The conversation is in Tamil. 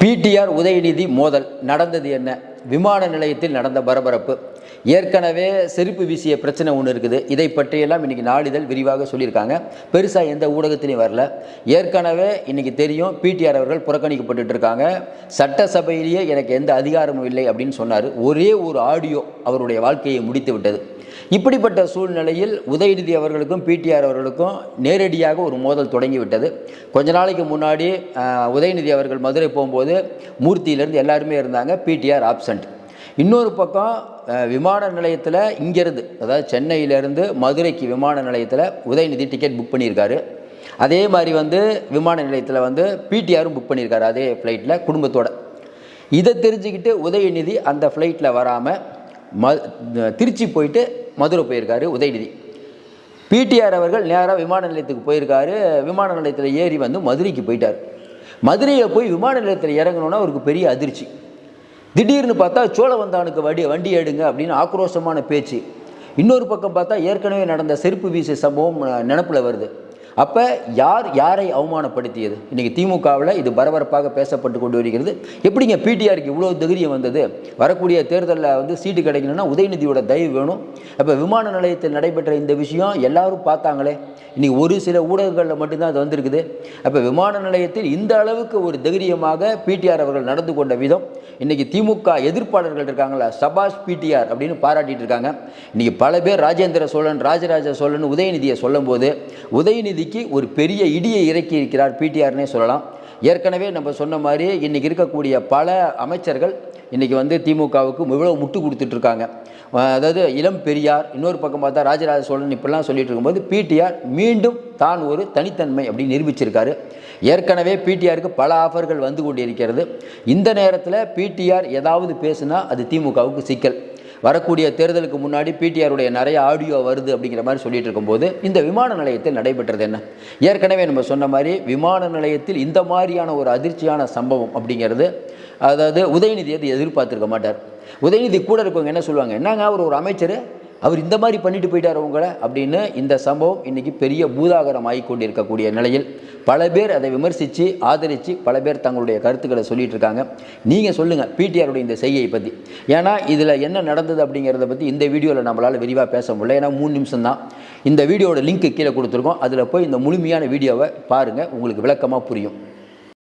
பிடிஆர் உதயநிதி மோதல் நடந்தது என்ன? விமான நிலையத்தில் நடந்த பரபரப்பு. ஏற்கனவே செருப்பு வீசிய பிரச்சனை ஒன்று இருக்குது. இதை பற்றியெல்லாம் இன்றைக்கி நாளிதழ் விரிவாக சொல்லியிருக்காங்க. பெருசாக எந்த ஊடகத்திலையும் வரல. ஏற்கனவே இன்றைக்கி தெரியும் பிடிஆர் அவர்கள் புறக்கணிக்கப்பட்டுட்டு இருக்காங்க. சட்டசபையிலேயே எனக்கு எந்த அதிகாரமும் இல்லை அப்படின்னு சொன்னார். ஒரே ஒரு ஆடியோ அவருடைய வாழ்க்கையை முடித்து விட்டது. இப்படிப்பட்ட சூழ்நிலையில் உதயநிதி அவர்களுக்கும் பிடிஆர் அவர்களுக்கும் நேரடியாக ஒரு மோதல் தொடங்கிவிட்டது கொஞ்ச நாளைக்கு முன்னாடி உதயநிதி அவர்கள் மதுரை போகும்போது மூர்த்தியிலேருந்து எல்லாருமே இருந்தாங்க பிடிஆர் ஆப்சண்ட் இன்னொரு பக்கம் விமான நிலையத்தில் இங்கேருந்து அதாவது சென்னையிலேருந்து மதுரைக்கு விமான நிலையத்தில் உதயநிதி டிக்கெட் புக் பண்ணியிருக்காரு. அதே மாதிரி வந்து விமான நிலையத்தில் வந்து பிடிஆரும் புக் பண்ணியிருக்காரு அதே ஃப்ளைட்டில் குடும்பத்தோட. இதை தெரிஞ்சுக்கிட்டு உதயநிதி அந்த ஃப்ளைட்டில் வராமல் ம திருச்சி போயிட்டு மதுரை போயிருக்காரு உதயநிதி. பிடிஆர் அவர்கள் நேராக விமான நிலையத்துக்கு போயிருக்காரு. விமான நிலையத்தில் ஏறி வந்து மதுரைக்கு போயிட்டார். மதுரையை போய் விமான நிலையத்தில் இறங்கணுன்னா அவருக்கு பெரிய அதிர்ச்சி. திடீர்னு பார்த்தா சோழவந்தானுக்கு வண்டி வண்டி எடுங்க அப்படின்னு ஆக்ரோஷமான பேச்சு. இன்னொரு பக்கம் பார்த்தா ஏற்கனவே நடந்த செருப்பு வீசு சம்பவம் நினப்பில் வருது. அப்போ யார் யாரை அவமானப்படுத்தியது? இன்றைக்கி திமுகவில் இது பரபரப்பாக பேசப்பட்டு கொண்டு வருகிறது. எப்படிங்க பிடிஆருக்கு இவ்வளோ தைரியம் வந்தது? வரக்கூடிய தேர்தலில் வந்து சீட்டு கிடைக்கணும்னா உதயநிதியோட தயவு வேணும். அப்போ விமான நிலையத்தில் நடைபெற்ற இந்த விஷயம் எல்லாரும் பார்த்தாங்களே. இன்றைக்கி ஒரு சில ஊடகங்களில் மட்டும்தான் அது வந்திருக்குது. அப்போ விமான நிலையத்தில் இந்த அளவுக்கு ஒரு தைரியமாக பிடிஆர் அவர்கள் நடந்து கொண்ட விதம் இன்றைக்கி திமுக எதிர்ப்பாளர்கள் இருக்காங்களா? சபாஷ் பிடிஆர் அப்படின்னு பாராட்டிட்டு இருக்காங்க. இன்றைக்கி பல பேர் ராஜேந்திர சோழன் ராஜராஜ சோழன் உதயநிதியை சொல்லும்போது உதயநிதிக்கு ஒரு பெரிய இடியை இறக்கி இருக்கிறார் பிடிஆர்னே சொல்லலாம். ஏற்கனவே நம்ம சொன்ன மாதிரி இன்றைக்கி இருக்கக்கூடிய பல அமைச்சர்கள் இன்றைக்கி வந்து திமுகவுக்கு இவ்வளோ முட்டு கொடுத்துட்ருக்காங்க. அதாவது இளம் பெரியார் இன்னொரு பக்கம் பார்த்தா ராஜராஜ சோழன் இப்படிலாம் சொல்லிட்டு இருக்கும்போது பிடிஆர் மீண்டும் தான் ஒரு தனித்தன்மை அப்படின்னு நிரூபிச்சிருக்காரு. ஏற்கனவே பிடிஆருக்கு பல ஆஃபர்கள் வந்து கொண்டிருக்கிறது. இந்த நேரத்தில் பிடிஆர் ஏதாவது பேசுனா அது திமுகவுக்கு சிக்கல். வரக்கூடிய தேர்தலுக்கு முன்னாடி பிடிஆருடைய நிறைய ஆடியோ வருது அப்படிங்கிற மாதிரி சொல்லிட்டு இருக்கும்போது இந்த விமான நிலையத்தில் நடைபெற்றது என்ன? ஏற்கனவே நம்ம சொன்ன மாதிரி விமான நிலையத்தில் இந்த மாதிரியான ஒரு அதிர்ச்சியான சம்பவம் அப்படிங்கிறது அதாவது உதயநிதி அது எதிர்பார்த்துருக்க மாட்டார். உதயநிதி கூட இருக்கவங்க என்ன சொல்லுவாங்க? என்னங்க அவர் ஒரு அமைச்சர்? அவர் இந்த மாதிரி பண்ணிட்டு போயிட்டார் உங்களை அப்படின்னு இந்த சம்பவம் இன்னைக்கு பெரிய பூதாகரம் ஆகி கொண்டிருக்கக்கூடிய நிலையில் பல பேர் அதை விமர்சித்து ஆதரித்து பல பேர் தங்களுடைய கருத்துக்களை சொல்லிட்டு இருக்காங்க. நீங்கள் சொல்லுங்கள் பிடிஆருடைய இந்த செய்கையை பற்றி ஏன்னா இதில் என்ன நடந்தது அப்படிங்கிறத பற்றி இந்த வீடியோவில் நம்மளால் விரிவாக பேச முடியல. ஏன்னா மூணு நிமிஷம் தான். இந்த வீடியோட லிங்க்கு கீழே கொடுத்துருக்கோம். அதில் போய் இந்த முழுமையான வீடியோவை பாருங்கள் உங்களுக்கு விளக்கமாக புரியும்.